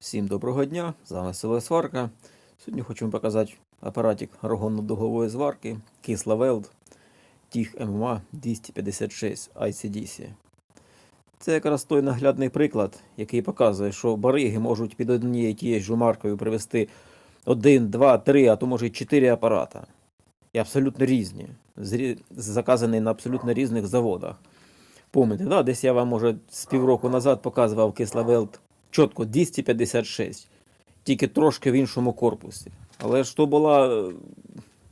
Всім доброго дня, з вами Село Сварка. Сьогодні хочу вам показати апаратик рогонно-дугової зварки Кисла Weld TIG MMA 256 ICDC. Це якраз той наглядний приклад, який показує, що бариги можуть під однією тією ж маркою привезти один, два, три, а то може й чотири апарата. І абсолютно різні, заказані на абсолютно різних заводах. Помните, да? десь я вам, може, з півроку назад показував Weld чітко 256, тільки трошки в іншому корпусі. Але ж то була,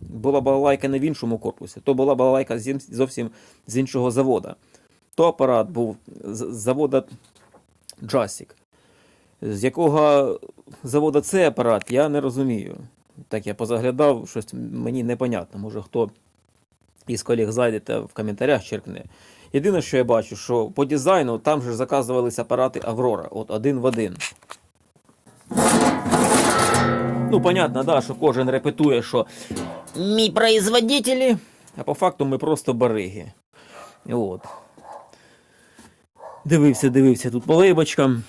була балалайка не в іншому корпусі, то була балалайка зовсім з іншого завода. То апарат був з завода Джасік. З якого завода цей апарат, я не розумію. Так я позаглядав, щось мені непонятно. Може хто із колег зайде в коментарях черкне. Єдине, що я бачу, що по дизайну там же заказувалися апарати Аврора, от один в один. Ну, понятно, да, що кожен репетує, що мій производителі, а по факту ми просто бариги. От. Дивився, дивився тут по лейбочкам.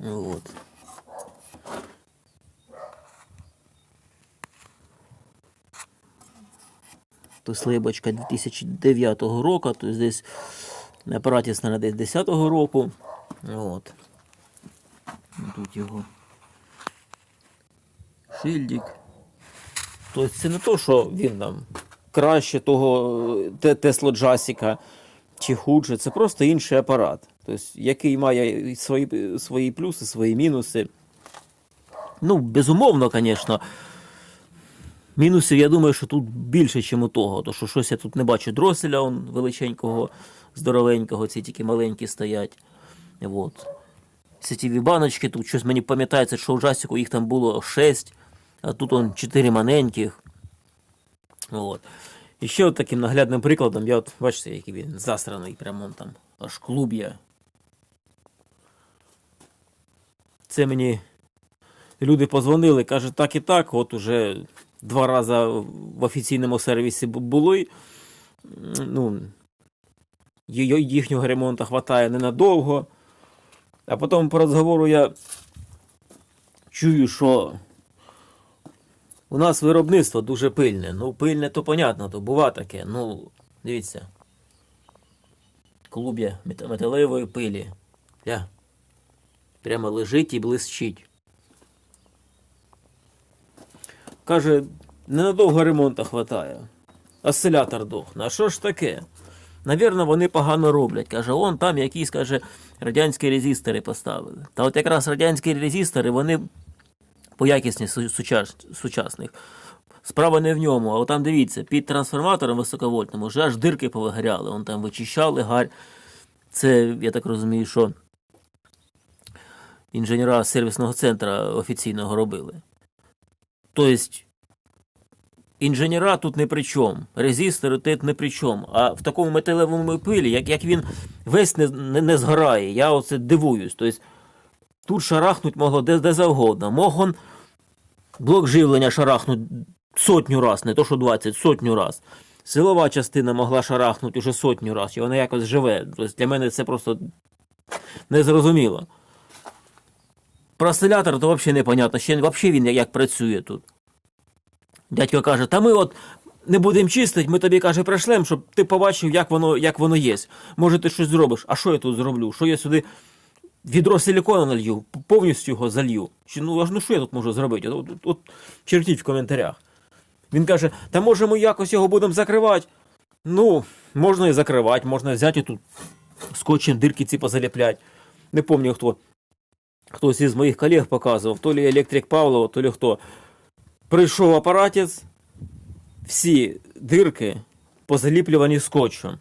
От. То слибочка 2009 року, то десь апараті стане десь 10 року. От. Тут його шильдик. Тобто це не то, що він там краще того те- Тесло Джасіка чи худше, це просто інший апарат. Тобто, який має свої, свої плюси, свої мінуси. Ну, безумовно, звісно. Мінусів, я думаю, що тут більше, ніж у того. То що щось я тут не бачу дроселя он, величенького, здоровенького, ці тільки маленькі стоять. От. Сетєві баночки, тут щось мені пам'ятається, що у Джасіку їх там було 6, а тут он 4 маленьких. От. І ще от таким наглядним прикладом, я от, бачите, який він засраний, прямо он там аж клуб'я. Це мені люди позвонили, каже, так і так, от уже два рази в офіційному сервісі були. Ну, їхнього ремонту хватає ненадовго. А потім по розговору я чую, що у нас виробництво дуже пильне. Ну, пильне, то понятно, то бува таке. Ну, дивіться. Клуб'я мет- металевої пилі. Прямо лежить і блищить. Каже, ненадовго ремонту хватає. Осцилятор дохне. А що ж таке? Навірно, вони погано роблять. Каже, он там якісь, каже, радянські резистори поставили. Та от якраз радянські резистори, вони поякісні су- сучас- сучасних. Справа не в ньому, а там дивіться, під трансформатором високовольтним вже аж дирки повигоряли, он там вичищали гарь. Це, я так розумію, що інженера сервісного центру офіційного робили. Тобто, інженера тут не при чому, резистори тут не при чому. А в такому металевому пилі, як, як він весь не, не, не згорає, я оце дивуюсь. Тобто, тут шарахнуть могло де, де завгодно. Мог блок живлення шарахнуть сотню раз, не то що 20, сотню раз. Силова частина могла шарахнути уже сотню раз, і вона якось живе. Тобто для мене це просто незрозуміло. Про осцилятор то взагалі непонятно. Ще взагалі він як, працює тут. Дядько каже, та ми от не будемо чистити, ми тобі каже, пришлем, щоб ти побачив, як воно, як воно є. Може, ти щось зробиш. А що я тут зроблю? Що я сюди відро силікону налью, повністю його залью? Чи, ну, ну що я тут можу зробити? От, от, от чертіть в коментарях. Він каже, та може ми якось його будемо закривати? Ну, можна і закривати, можна взяти і тут скотчем дирки ці позаліплять. Не пам'ятаю хто. Хтось із моїх колег показував, то лі електрик Павлова, то лі хто. Прийшов апаратець, всі дирки позаліплювані скотчем.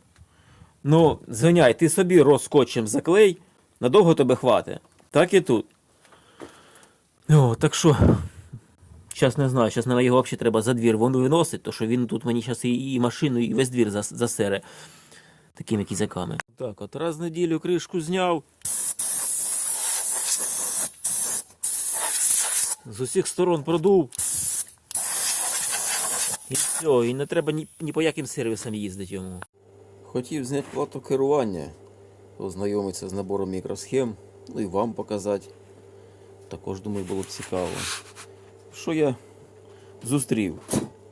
Ну, звиняй, ти собі розскотчем заклей, надовго тебе хватить. Так і тут. О, так що. Зараз не знаю, зараз на його взагалі треба за двір вон виносить, то що він тут мені зараз і, і машину, і весь двір засере такими кізяками. Так, от раз в неділю кришку зняв. З усіх сторон продув. І все, і не треба ні, ні по яким сервісам їздити йому. Хотів зняти плату керування, ознайомитися з набором мікросхем, Ну і вам показати. Також, думаю, було б цікаво. Що я зустрів?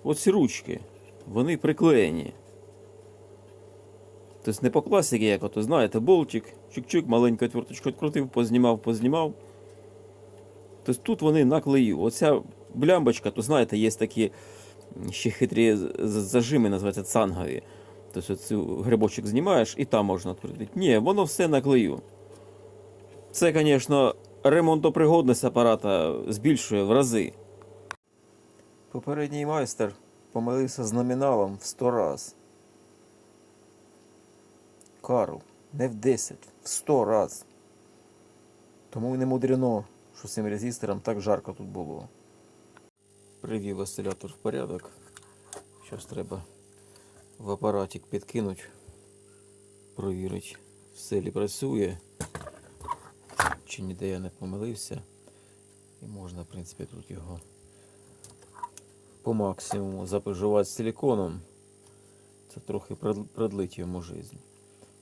Оці ручки, вони приклеєні. Тобто не по класіки, як ото, знаєте, болтик, чик-чик, маленька тверточка відкрутив, познімав, познімав. Тобто тут вони на клею. Оця блямбочка, то знаєте, є такі ще хитрі зажими, називаються цангові. Тобто цю грибочок знімаєш і там можна відкрутити. Ні, воно все на клею. Це, звісно, ремонтопригодність апарата збільшує в рази. Попередній майстер помилився з номіналом в 100 раз. Карл, не в 10, в 100 раз. Тому не мудрено, що цим резистором так жарко тут було. Привів осцилятор в порядок. Зараз треба в апаратик підкинути, провірити, все ли працює, чи ніде я не помилився. І можна, в принципі, тут його по максимуму запижувати силиконом. Це трохи продлить йому жизнь.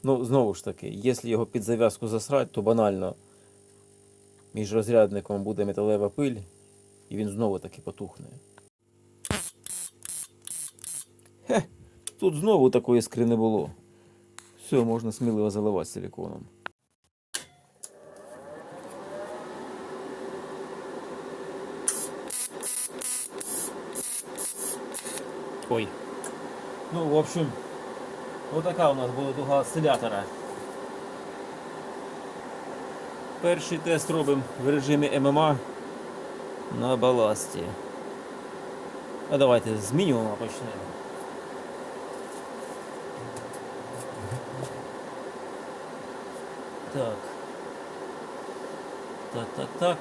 Ну, знову ж таки, якщо його під зав'язку засрати, то банально між розрядником буде металева пиль, і він знову таки потухне. Хе, тут знову такої іскри не було. Все, можна сміливо заливати силиконом. Ой. Ну, в общем, вот така у нас була дуга осцилятора. Перший тест робимо в режимі ММА на баласті. А давайте з мінімума почнемо. Так. Так, так, так.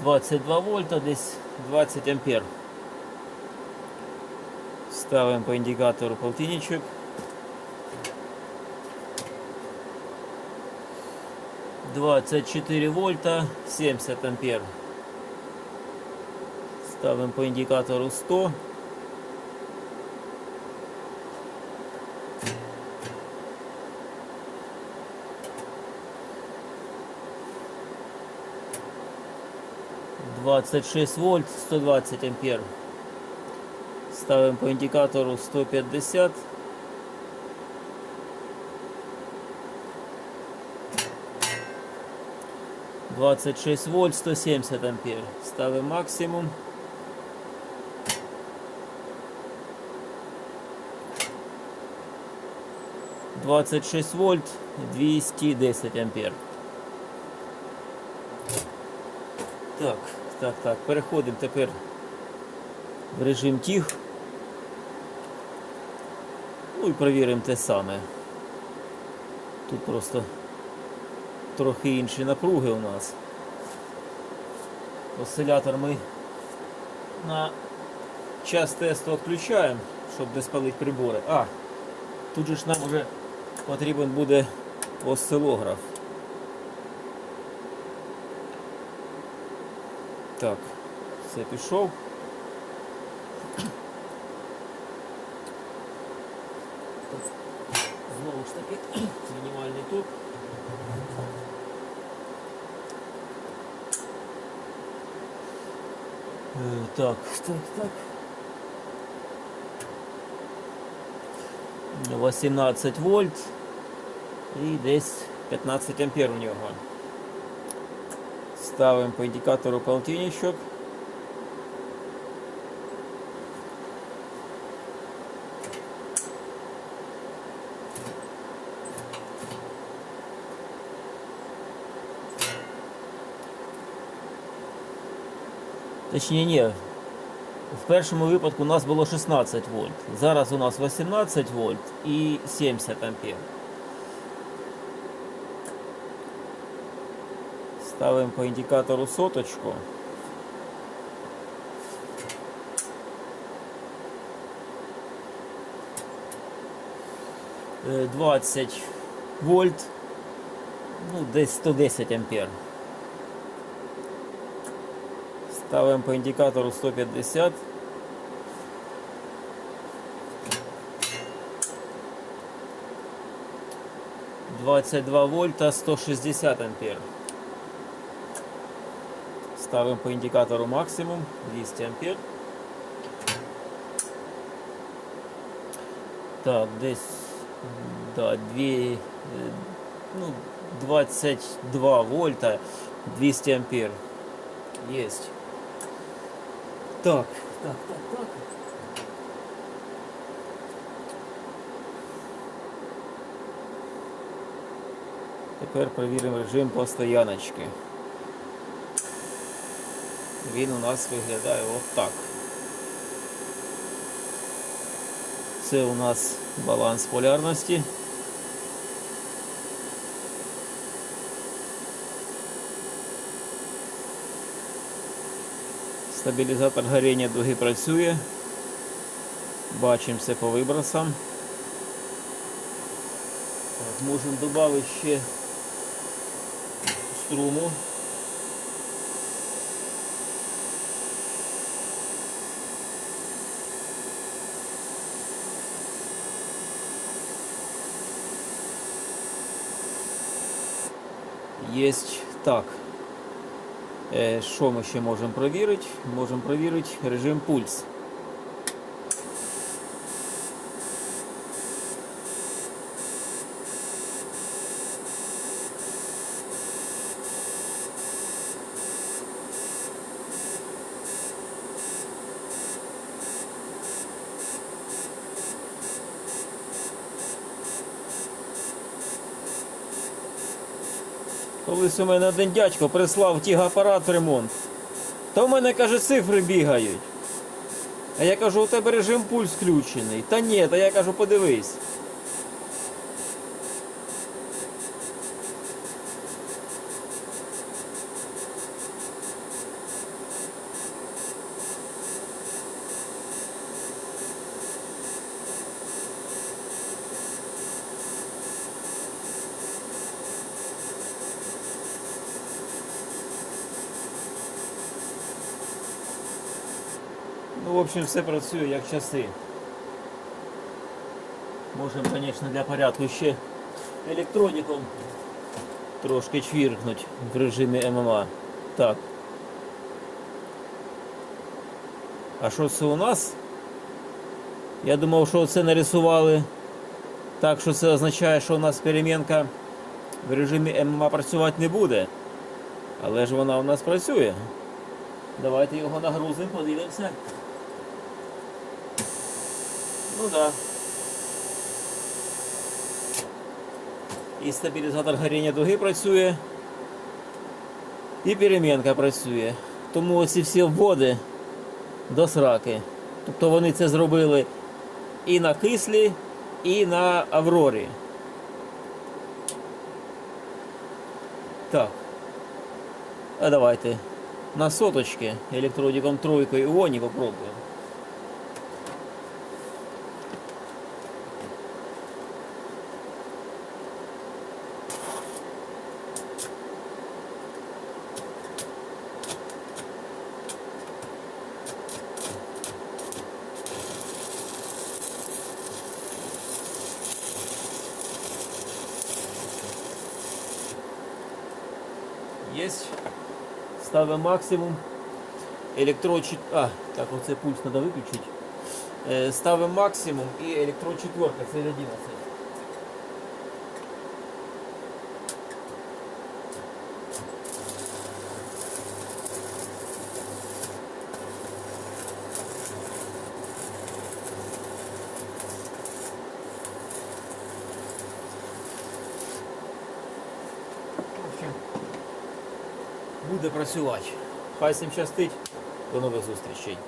22 вольта, десь 20 ампер. Ставимо по індикатору полтинничок. Двадцать четыре вольта, 70 ампер. Ставим по индикатору 100. Двадцать шесть вольт, 120 ампер. Ставим по индикатору 150. Двадцать шесть вольт, 170 ампер. Ставим максимум. Двадцать шесть вольт, 210 ампер. Так, так, так. Переходимо тепер в режим тих. Ну і перевіримо те саме. Тут просто трохи інші напруги у нас. Осцилятор ми на час тесту відключаємо, щоб не спалити прибори. А, тут же ж нам вже потрібен буде осцилограф. Так, все пішов. Знову ж таки, мінімальний ток. Е, Так, так, так. 18 вольт і десь 15 ампер у нього. Ставимо по індикатору полтинничок. Точніше, ні. В першому випадку у нас було 16 вольт. Зараз у нас 18 вольт і 70 ампер. Ставимо по індикатору соточку. Е, 20 вольт, ну десь 110 ампер. Ставимо по індикатору 150. Двадцять два вольта 160 ампер Ставимо по індикатору максимум 200 ампер. Так, десь да, дві, е, ну, 22 вольта 200 ампер. Есть. Так, так, так, так. Тепер перевіримо режим постояночки. Він у нас виглядає отак. Це у нас баланс полярності. Стабілізатор горіння дуги працює. Бачимо все по вибросам. Можемо додати ще струму. Єсть так. Е, Що ми ще можемо перевірити? Можемо перевірити режим пульс. Колись у мене один дядько прислав тігапарат в ремонт. То в мене, каже, цифри бігають. А я кажу, у тебе режим пульс включений. Та ні, та я кажу, подивись. В общем, все працює як часи. Можемо, звісно, для порядку ще електроніком трошки чвіркнуть в режимі ММА. Так. А що це у нас? Я думав, що це нарисували так, що це означає, що у нас перемінка в режимі ММА працювати не буде. Але ж вона у нас працює. Давайте його нагрузимо, подивимося. Ну да. І стабілізатор горіння дуги працює. І перемінка працює. Тому оці всі вводи до сраки. Тобто вони це зробили і на кислі, і на Аврорі. Так. А давайте на соточки електродиком тройкою іоні попробуємо. Ставимо максимум. Електрод чет- А, так, оце пульс треба виключити. Е, Ставимо максимум і електрод четверка, це 11. Буде працювати. Хай всім щастить. До нових зустрічей.